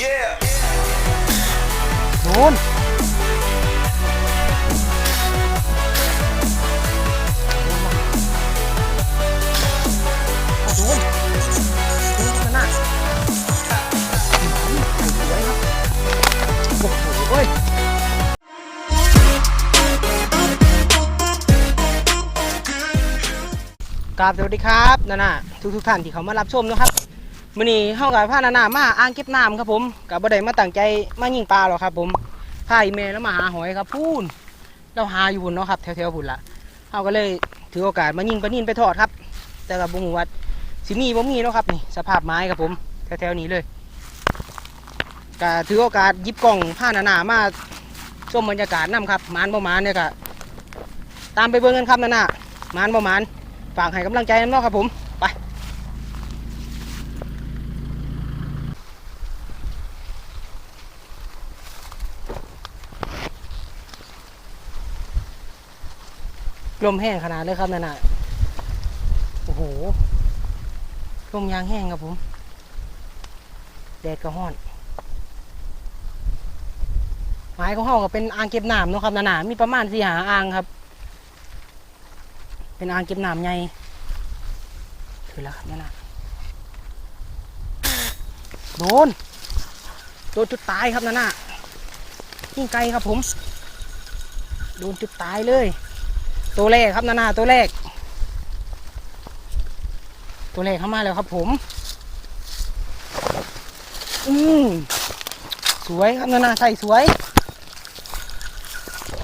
Yeah. โดนโดนโดนมันน่ะสวยครับโอ้โหเอ้ยกราบสวัสดีครับนานาทุกทุกๆท่านที่เขามารับชมนะครับ มื้อนี้เฮากับพานานามาอ่างเก็บน้ำครับผมกับบ่ได้มาตั้งใจมายิงปลาหรอกครับ ผมพาอีเมลแล้วมาหาหอยครับพูนเราหาอยู่พุ่นเนาะครับแถวๆพุ่นละเฮาก็เลยถือโอกาสมายิงปลานินไปทอดครับ แต่กับบ่ฮู้ว่าสิมีบ่มีเนาะครับนี่สภาพไม้ครับผมแถวๆนี้เลยก็ถือโอกาสยิบกล้องพานานามาชมบรรยากาศนํครับมานบ่มานเนี่ยก็ตามไปเบิ่งกันครับนานามานบ่มานฝากให้กำลังใจกันเนาะครับผมไป ลมแห้งขนาดเลยครับนั่นน่ะโอ้โหลมยางแห้งครับผม แดดก็ห้อนหมายของเฮาก็เป็นอ่างเก็บน้ำเนาะครับนั่นน่ะมีประมาณสี่หาอ่างครับ เป็นอ่างเก็บน้ำใหญ่ถือแล้วครับนั่นน่ะโดนโดนจุดตายครับนั่นน่ะยิ่งไกลครับผม โดนจุดตายเลย ตัวแรกครับนาหน้าตัวแรก ตัวแรกเข้ามาแล้วครับผม อืมสวยครับนาหน้าใส่สวย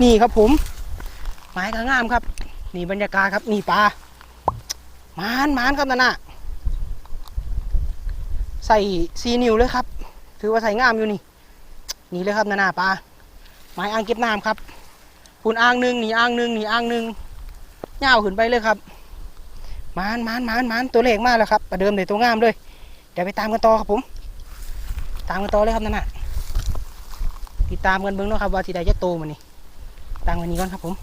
นี่ครับผม ไม้ก็งามครับ นี่บรรยากาศครับ นี่ปลามานมานครับนาหน้าใส่ซีนิวเลยครับ ถือว่าใส่งามอยู่นี่ นี่เลยครับนาหน้าปลาไม้อ่างเก็บน้ำครับ คุณอ่างหนึ่งหนีอ่างหนึ่งหนีอ่างหนึ่งเงาขึ้นไปเลยครับมานมานมานมานตัวเลขมากแล้วครับประเดิมเลยตัวงามเลยเดี๋ยวไปตามกันต่อครับผม ตามกันต่อเลยครับนั่นน่ะติดตามกันเบิ้งเนาะครับว่าทีใดจะโตมันนี่ตามกันนี้ก่อนครับผม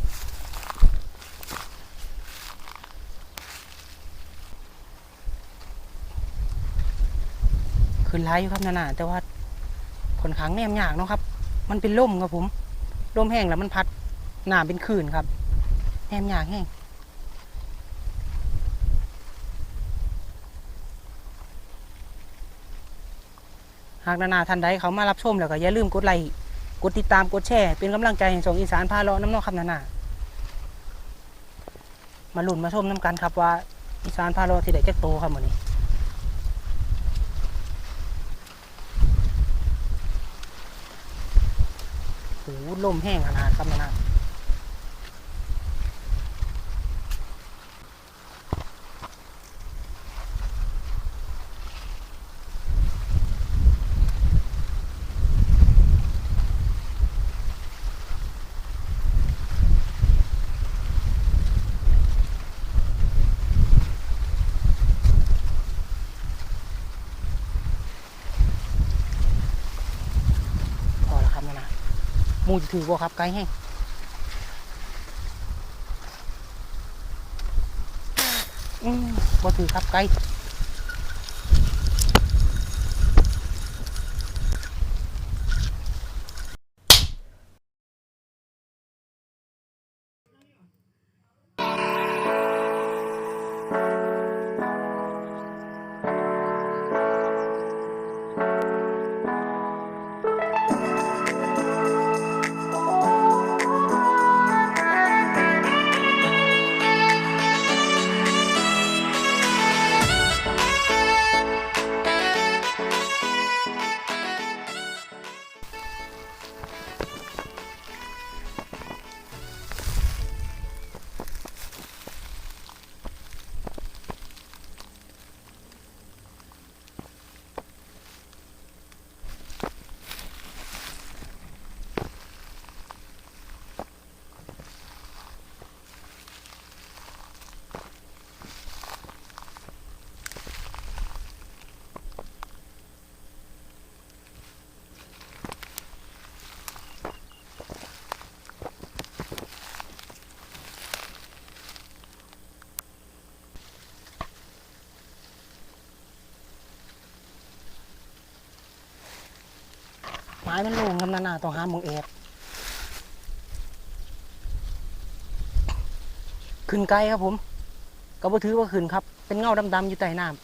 ขึ้นไล่อยู่ครับนั่นน่ะแต่ว่าขนขังแนมยากเนาะครับ มันเป็นล่มครับผมล่มแห้งแล้วมันพัด หนาเป็นขื่นครับแหมยากแห้งหากนานาท่านใดเขามารับชมแล้วก็อย่าลืมกดไลค์กดติดตามกดแชร์เป็นกำลังใจให้ส่งอีสานพาเลาะน้ำนอกครับนานามาหลุนมาชมน้ำกันครับว่าอีสานพาเลาะที่ไหนจะโตครับวันนี้โอ้ลมแห้งขนาดครับนานา พอแล้วครับนะนะห มูจะถือบ่ครับไกลแห้งอืมบ่ถือครับไกล ม้มันโล่งครับนานาต้องหามองเอฟขึ้นไกลครับผม ก็บ่ถือว่าขึ้นครับ เป็นเงาดำๆอยู่ใต้น้ำ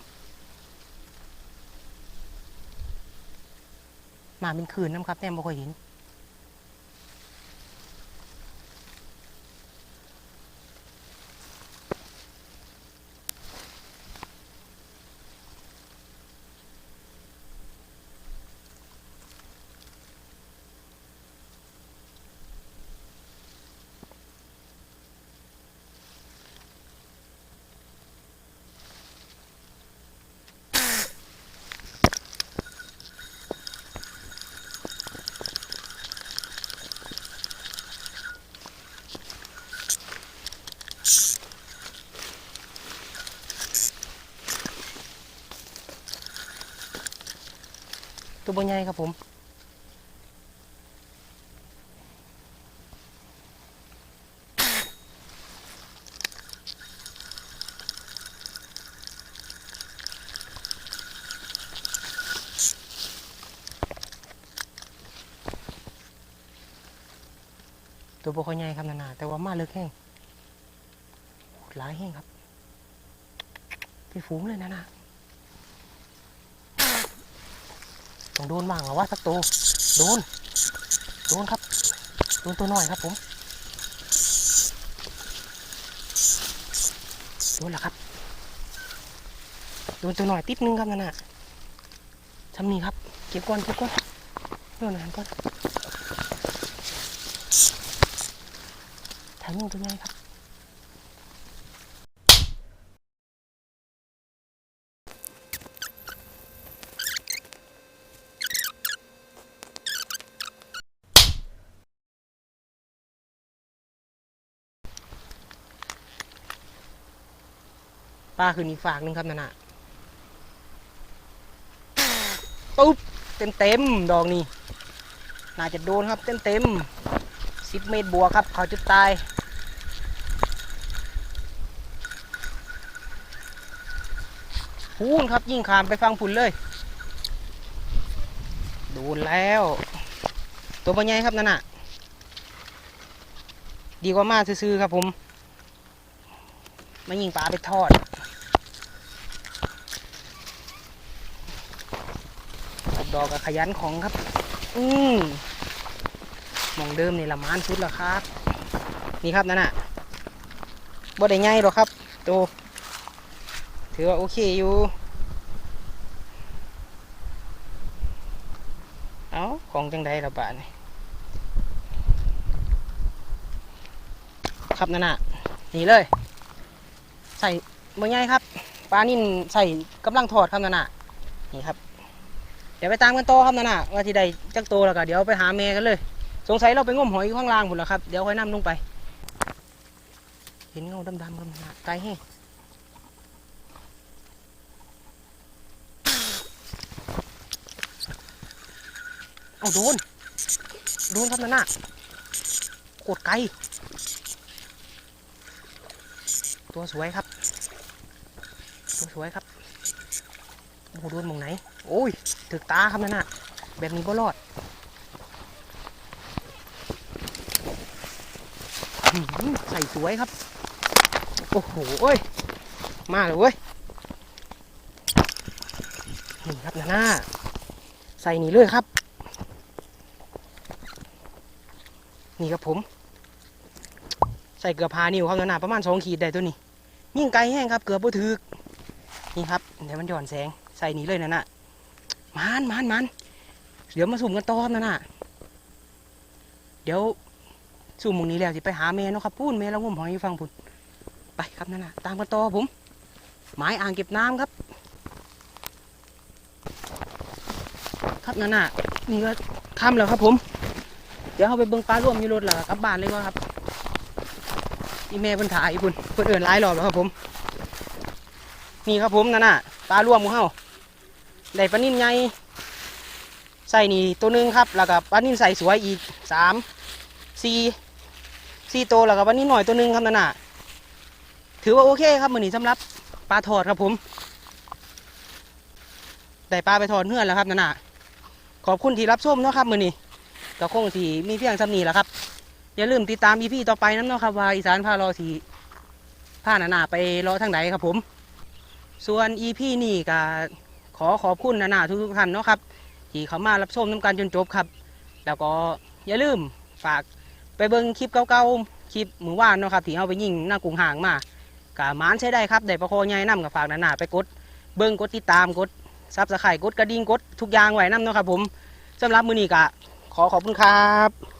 มาเป็นคืนน้ำครับแน่บ่ค่อยเห็น ตัวบใหญ่ครับผมตัวบ่ค่อยใหญ่ครับนานาแต่ว่ามาเลิกแห้งหลายแห้งครับเป็นฝูงเลยนานา ต้องโดนบ้างเหรอวะสักตัวโดน โดนครับโดนตัวหน่อยครับผมโดนแล้วครับโดนตัวหน่อยติดนึงครับนั่นน่ะทำนี่ครับ เก็บก่อนเก็บก่อนโดนอาหารก่อนถ่ายมือตัวใหญ่ครับ ปลาคืนอีกฝากหนึ่งครับนั่นน่ะตุ๊บเต็มเต็มดอกนี่น่าจะโดนครับเต็มเต็มสิบเมตรบัวครับเขาจุดตายพูนครับยิ่งขามไปฟังผุนเลย โดนแล้ว ตัวปัญญาครับนั่นน่ะ ดีกว่ามาซื้อๆครับผม มายิงปลาไปทอด ดอกกับขยันของครับ อืมมองเดิมนี่ละมานสุดแล้วครับ นี่ครับนั่นน่ะบ่ได้ง่ายหรอกครับโตถือว่าโอเคอยู่ เอาของจังใดละบาทนี่ครับนั่นน่ะนี่เลย ใส่เมื่อไงครับปลานิ่นใส่กำลังทอดครับนั่นน่ะนี่ครับ เดี๋ยวไปตามกันต่อครับนั่นน่ะว่าที่ใดจักโตแล้วก็เดี๋ยวไปหาแม่กันเลย สงสัยเราไปงมหอยข้างล่างพุ่นแล้วครับเดี๋ยวค่อยนำลงไป เห็นเงาดำๆครับนั่นะไกลแห้งเอาโดน โดนครับนั่นน่ะโคตรไกล ตัวสวยครับ ตัวสวยครับ โอ้โหโดนหมองไหน โอ้ยถึกตาครับนั่นน่ะ แบบนี้บ่รอดอื้อหือใส่สวยครับ โอ้โหเอ้ย มาเลยเว้ยนี่ครับนาน่าใส่นี่เลยครับ นี่ครับผม ใส่เกลือพานิ้วครับนานาประมาณสองขีดได้ตัวนี้ ยิ่งไกลแห้งครับ เกลือบ่ถึก นี่ครับเดี๋ยวมันหย่อนแสง ใส่นี้เลยนะน่ะมันมันมันเดี๋ยวมาสุ่มกันต่อครับนะน่ะ เดี๋ยวสุ่มมองนี้แล้วสิไปหาแม่เนาะครับพูนแม่เรางมหอยยู่ฟังพุ่นไปครับนั่นน่ะตามกันต่อผมหมายอ่างเก็บน้ำครับ ครับนั่นน่ะนี่ก็ค่ำแล้วครับผม เดี๋ยวเขาไปเบิ่งปลาร่วมอยู่รถแล้วก็กลับบ้านเลยว่าครับอีเมลเพิ่นถ่ายพุ่นเพิ่นเอื่นหลายรอบแล้วครับผม นี่ครับผมนั่นน่ะปลาร่วมของเฮา ได้ปลานิ่มใหญ่ใส่นี่ตัวหนึงครับ แล้วก็ปลานิ่มใส่สวยอีกสามสี่สี่ตัวแล้วก็ปลานิ่มหน่อยตัวหนึงครับนั่นน่ะถือว่าโอเคครับมือนี้สำหรับปลาทอดครับผมได้ปลาไปทอดเนื้อแล้วครับนั่นน่ะขอบคุณที่รับชมเนาะครับมือนี้ก็คงที่มีเพียงสำนีแหละครับ อย่าลืมติดตามอีพี่ต่อไปน้ำเนาะครับว่าอีสานพารอสีผ้าหนาๆไปรอทางไหนครับผม ส่วนอีพี่นี่ก็ ขอขอบคุณหนาทุกๆท่านเนาะครับที่เขามารับชมน้ำกันจนจบครับ แล้วก็อย่าลืมฝากไปเบิ่งคลิปเก่าๆคลิปมู่ว่านเนาะครับที่เอาไปยิงหน้ากรุงห่างมากะมานใช้ได้ครับได้ประโคใหญ่น้ำกับฝากหนาไปกด เบิ่งกดติดตามกดซับสไครต์กดกระดิ่งกดทุกอย่างไว้น้ำเนาะครับผมสำหรับมือนี้กะขอขอบคุณครับ